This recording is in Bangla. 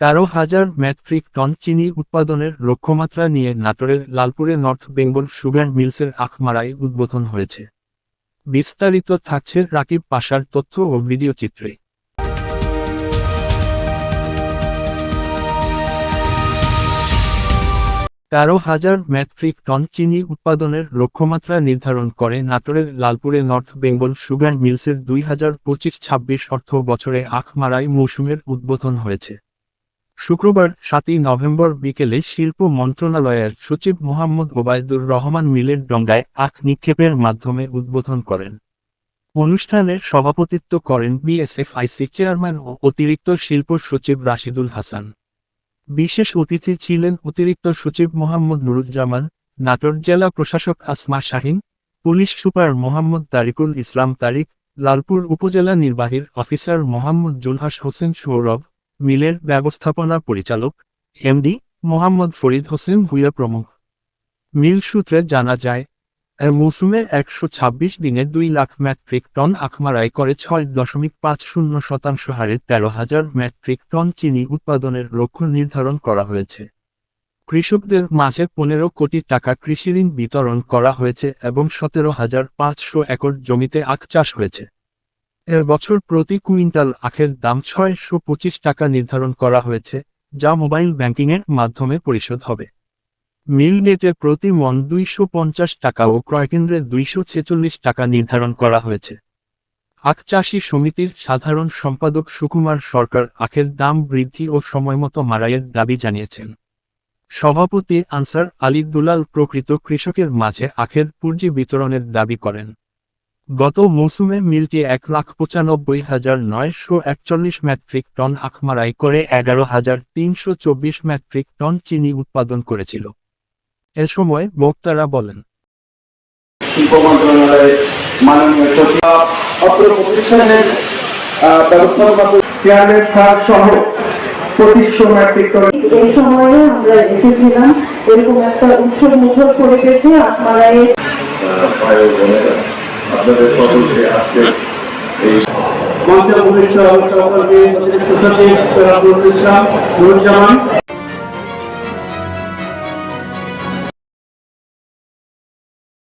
তেরো হাজার মেট্রিক টন চিনি উৎপাদনের লক্ষ্যমাত্রা নিয়ে নাটোরের লালপুরে নর্থ বেঙ্গল সুগার মিলসের আখমারায় উদ্বোধন হয়েছে। বিস্তারিত থাকছে রাকিব পাশার তথ্য ও ভিডিও চিত্রে। তেরো হাজার মেট্রিক টন চিনি উৎপাদনের লক্ষ্যমাত্রা নির্ধারণ করে নাটোরের লালপুরে নর্থ বেঙ্গল সুগার মিলসের দুই হাজার পঁচিশ ছাব্বিশ অর্থ বছরে আখমারাই মৌসুমের উদ্বোধন হয়েছে। শুক্রবার, সাতই নভেম্বর বিকেলে শিল্প মন্ত্রণালয়ের সচিব মোহাম্মদ ওবায়দুর রহমান মিলের ডঙ্গায় আখ নিক্ষেপের মাধ্যমে উদ্বোধন করেন। অনুষ্ঠানের সভাপতিত্ব করেন বিএসএফআইসি চেয়ারম্যান ও অতিরিক্ত শিল্প সচিব রাশিদুল হাসান। বিশেষ অতিথি ছিলেন অতিরিক্ত সচিব মোহাম্মদ নুরুজ্জামান, নাটোর জেলা প্রশাসক আসমা শাহিন, পুলিশ সুপার মোহাম্মদ তারিকুল ইসলাম তারিক, লালপুর উপজেলা নির্বাহীর অফিসার মোহাম্মদ জুলহাস হোসেন সৌরভ মিলের ব্যবস্থাপনা পরিচালক, এমডি মোহাম্মদ ফরিদ হোসেন ভুইয়া প্রমুখ। মিল সূত্রে জানা যায়, এর মৌসুমে একশো ছাব্বিশ দিনে দুই লাখ মেট্রিক টন আখমারাই করে ছয় দশমিক পাঁচ শূন্য শতাংশ হারে তেরো হাজার মেট্রিক টন চিনি উৎপাদনের লক্ষ্য নির্ধারণ করা হয়েছে। কৃষকদের মাঝে পনেরো কোটি টাকা কৃষিঋণ বিতরণ করা হয়েছে এবং সতেরো হাজার পাঁচশো একর জমিতে আখ চাষ হয়েছে। এর বছর প্রতি কুইন্টাল আখের দাম ছয়শো পঁচিশ টাকা নির্ধারণ করা হয়েছে, যা মোবাইল ব্যাংকিংয়ের মাধ্যমে পরিশোধ হবে। মিল নেটে প্রতি মন দুইশো পঞ্চাশ টাকা ও ক্রয়কেন্দ্রে দুইশো ছেচল্লিশ টাকা নির্ধারণ করা হয়েছে। আখ চাষী সমিতির সাধারণ সম্পাদক সুকুমার সরকার আখের দাম বৃদ্ধি ও সময়মতো মারাইয়ের দাবি জানিয়েছেন। সভাপতি আনসার আলী দুলাল প্রকৃত কৃষকের মাঝে আখের পুঁজি বিতরণের দাবি করেন। গত মৌসুমে মিলটি এক লাখ পঁচানব্বই হাজার নয়শো একচল্লিশ মেট্রিক টন আখমারাই করে এগারো হাজার তিনশো চব্বিশ মেট্রিক টন চিনি উৎপাদন করেছিল। এ সময় বক্তারা বলেন শিল্প মন্ত্রণালয়ের মাননীয় সচিব অত্র প্রতিষ্ঠানের ব্যবস্থাপনা চেয়ারম্যান স্যার সহ পঁচিশশো মেট্রিক টন। এই সময়ে আমরা এসেছিলাম এরকম একটা উৎসব মুখর পরিবেশে আপনারা আপনাদের সকলকে আজকে এই মঞ্চে উপবিষ্ট সকলকে অতিরিক্ত